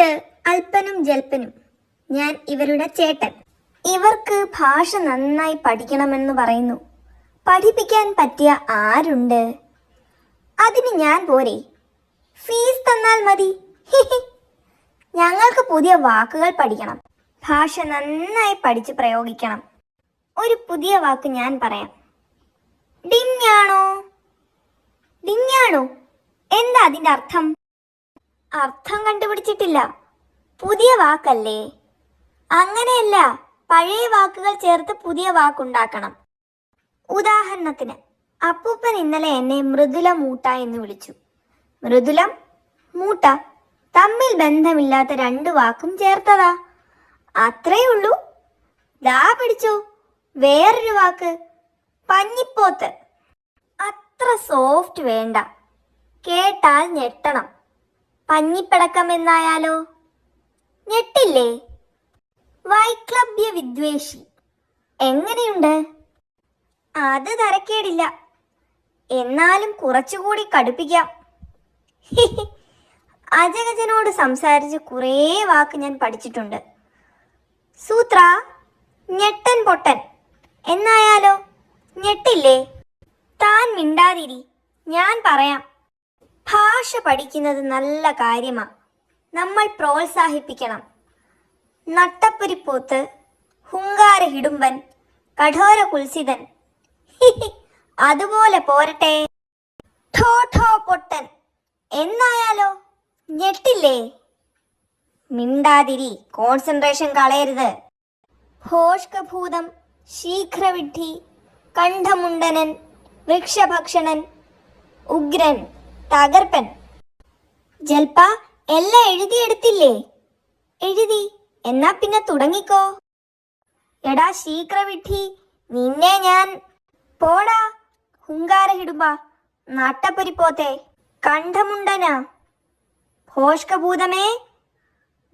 ഇത് അല്പനും ജൽപ്പനും. ഞാൻ ഇവരുടെ ചേട്ടൻ. ഇവർക്ക് ഭാഷ നന്നായി പഠിക്കണമെന്ന് പറയുന്നു. പഠിപ്പിക്കാൻ പറ്റിയ ആരുണ്ട്? അതിന് ഞാൻ പോരെ. ഫീസ് തന്നാൽ മതി. ഞങ്ങൾക്ക് പുതിയ വാക്കുകൾ പഠിക്കണം. ഭാഷ നന്നായി പഠിച്ച് പ്രയോഗിക്കണം. ഒരു പുതിയ വാക്ക് ഞാൻ പറയാം. ഡിഞ്ഞാണോ? ഡിഞ്ഞാണോ? എന്താ അതിന്റെ അർത്ഥം? അർത്ഥം കണ്ടുപിടിച്ചിട്ടില്ല. പുതിയ വാക്കല്ലേ? അങ്ങനെയല്ല പഴയ വാക്കുകൾ ചേർത്ത് പുതിയ വാക്കുണ്ടാക്കണം. ഉദാഹരണത്തിന് അപ്പൂപ്പൻ ഇന്നലെ എന്നെ മൃദുല മൂട്ട എന്ന് വിളിച്ചു. മൃദുലം മൂട്ട തമ്മിൽ ബന്ധമില്ലാത്ത രണ്ട് വാക്കും ചേർത്തതാ. അത്രേ ഉള്ളൂ. ദാ പിടിച്ചോ വേറൊരു വാക്ക് പഞ്ഞിപ്പോത്ത്. അത്ര സോഫ്റ്റ് വേണ്ട. കേട്ടാൽ ഞെട്ടണം. പഞ്ഞിപ്പടക്കം എന്നായാലോ ഞെട്ടില്ലേ? വൈക്ലഭ്യ വിദ്വേഷി എങ്ങനെയുണ്ട്? അത് തരക്കേടില്ല. എന്നാലും കുറച്ചുകൂടി കടുപ്പിക്കാം. അജഗജനോട് സംസാരിച്ച് കുറേ വാക്ക് ഞാൻ പഠിച്ചിട്ടുണ്ട്. സൂത്ര ഞെട്ടൻ പൊട്ടൻ. എന്നായാലോ? ഞെട്ടില്ലേ? താൻ മിണ്ടാതിരി. ഞാൻ പറയാം. ഭാഷ പഠിക്കുന്നത് നല്ല കാര്യമാണ് നമ്മൾ പ്രോത്സാഹിപ്പിക്കണം. നട്ടപ്പുരിപ്പോത്ത് ഹുങ്കാര ഹിടുമ്പൻ കഠോര കുൽസിതൻ. അതുപോലെ പോരട്ടെ. ഠോ ഠോ പൊട്ടൻ. എന്നായാലോ? ഞെട്ടില്ലേ? മിണ്ടാതിരി കോൺസെൻട്രേഷൻ കളയരുത്. ഭോഷ്കഭൂതം ശീഘ്രവിഡ്ഢി കണ്ഠമുണ്ടനൻ വൃക്ഷഭക്ഷണൻ ഉഗ്രൻ. തകർപ്പൻ. ജൽപ്പ എല്ലാം എഴുതിയെടുത്തില്ലേ? എഴുതി എന്നാ പിന്നെ തുടങ്ങിക്കോ. എടാ ശീഘ്രവിഡ്ഢി നിന്നെ ഞാൻ പോടാ ഹുങ്കാര നാട്ടപ്പൊരി നട്ടപ്പൊരിപ്പോത്തെ കണ്ഠമുണ്ടന. ഭോഷ്കഭൂതമേ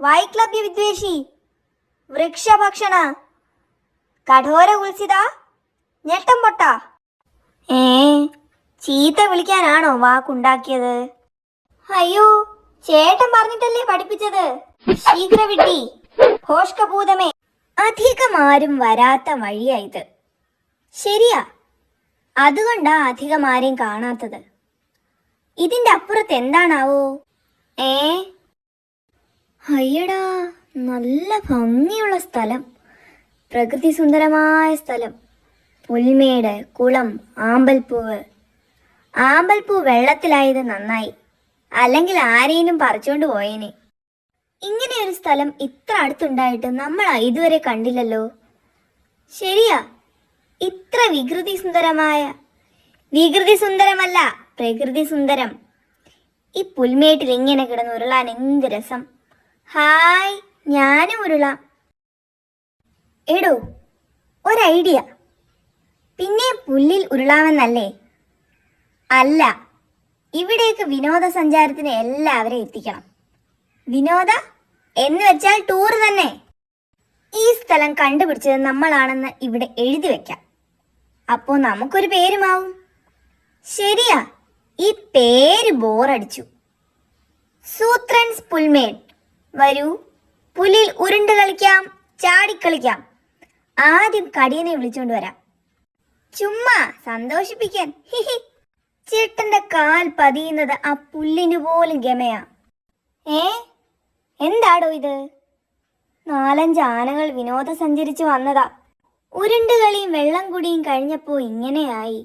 വൈക്ലഭ്യ വിദ്വേഷി വൃക്ഷഭക്ഷണ കഠോര ഉത്സിത ഞെട്ടം പൊട്ട. ഏ ചീത്ത വിളിക്കാനാണോ വാക്കുണ്ടാക്കിയത്? അയ്യോ ചേട്ടൻ പറഞ്ഞിട്ടല്ലേ പഠിപ്പിച്ചത്? ശീഘ്രവിട്ടി ഭോഷ്കഭൂതമേ. അധികം ആരും വരാത്ത വഴിയാ ഇത്. ശരിയാ അതുകൊണ്ടാ അധികം ആരെയും കാണാത്തത്. ഇതിന്റെ അപ്പുറത്ത് എന്താണാവോ? ഏ? അയ്യടാ നല്ല ഭംഗിയുള്ള സ്ഥലം. പ്രകൃതി സുന്ദരമായ സ്ഥലം. പുൽമേട് കുളം ആമ്പൽപ്പൂവ് ആമ്പൽപ്പൂ വെള്ളത്തിലായത് നന്നായി. അല്ലെങ്കിൽ ആരെയും പറിച്ചുകൊണ്ട് പോയേനെ. ഇങ്ങനെ ഒരു സ്ഥലം ഇത്ര അടുത്തുണ്ടായിട്ട് നമ്മൾ ഇതുവരെ കണ്ടില്ലല്ലോ. ശരിയാ. ഇത്ര വികൃതി സുന്ദരമായ വികൃതി സുന്ദരമല്ല പ്രകൃതി സുന്ദരം. ഈ പുൽമേട്ടിൽ ഇങ്ങനെ കിടന്ന് ഉരുളാൻ എന്ത് രസം. ഹായ് ഞാനും ഉരുളാം. എടോ ഒരു ഐഡിയ പിന്നെ പുല്ലിൽ ഉരുളാമെന്നല്ലേ? അല്ല ഇവിടേക്ക് വിനോദസഞ്ചാരത്തിന് എല്ലാവരെയും എത്തിക്കണം. വിനോദ എന്ന് വെച്ചാൽ ടൂർ തന്നെ. ഈ സ്ഥലം കണ്ടുപിടിച്ചത് നമ്മളാണെന്ന് ഇവിടെ എഴുതി വെക്കാം. അപ്പോ നമുക്കൊരു പേരുമാവും. ശരിയാ ഈ പേര് ബോറടിച്ചു. സൂത്രൻസ് പുൽമേട് വരൂ. പുലിൽ ഉരുണ്ട് കളിക്കാം ചാടിക്കളിക്കാം. ആദ്യം കടിയനെ വിളിച്ചുകൊണ്ട് വരാം. ചുമ്മാ സന്തോഷിപ്പിക്കാൻ. ഹിഹി. ചേട്ടന്റെ കാൽ പതിയുന്നത് ആ പുല്ലിന് പോലും ഗമയാ. ഏ? എന്താടോ ഇത്? നാലഞ്ച് ആനകൾ വിനോദ സഞ്ചരിച്ചു വന്നതാ ഉരുണ്ടുകളിയും വെള്ളം കുടിയും കഴിഞ്ഞപ്പോ ഇങ്ങനെയായി.